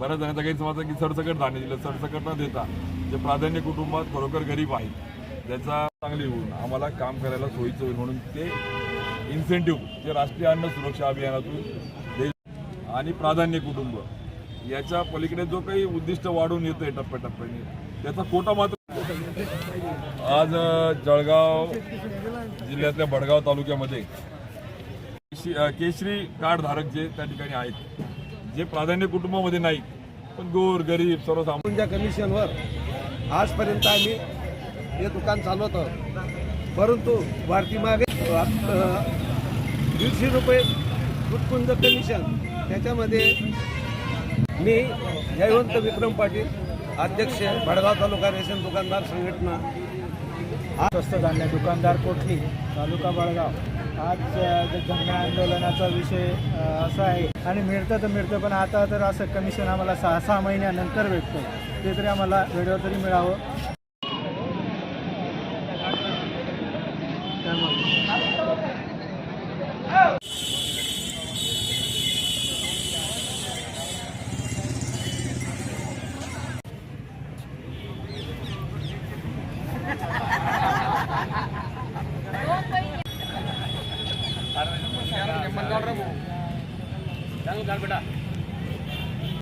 बऱ्याच जणांचा गैरसमज आहे की सरसकट धान्य दिलं सरसकट न देता जे प्राधान्य कुटुंबात खरोखर गरीब आहेत ज्याचा चांगली होऊन आम्हाला काम करायला सोयीचं होईल म्हणून ते इन्सेंटिव्ह जे राष्ट्रीय अन्न सुरक्षा अभियानातून आणि प्राधान्य कुटुंब याच्या पलीकडे जो काही उद्दिष्ट वाढून येतोय टप्प्याटप्प्याने त्याचा कोटा मात्र आज जळगाव जिल्ह्यातल्या बडगाव तालुक्यामध्ये केशरी- कार्डधारक केशरी जे त्या ठिकाणी आहेत जे प्राधान्य कुटुंबामध्ये नाहीत पण गोर गरीब सर्वसामान्य. कमिशनवर आजपर्यंत आम्ही हे दुकान चालवतो. परंतु वाढती मागे दीडशे रुपये कुटकुंज कमिशन त्याच्यामध्ये मी जयवंत विक्रम पाटील अध्यक्ष भडगाव तालुका रेशन दुकानदार संघटना स्वस्त धान्य दुकानदार कोठली? तालुका बळगाव आज अ, आंदोलनाचा विषय असा आहे. आणि मिळतं तर मिळतं पण आता तर असं कमिशन आम्हाला सहा सहा महिन्यानंतर भेटतं. ते तरी आम्हाला वेळेवर तरी मिळावं. बेटा.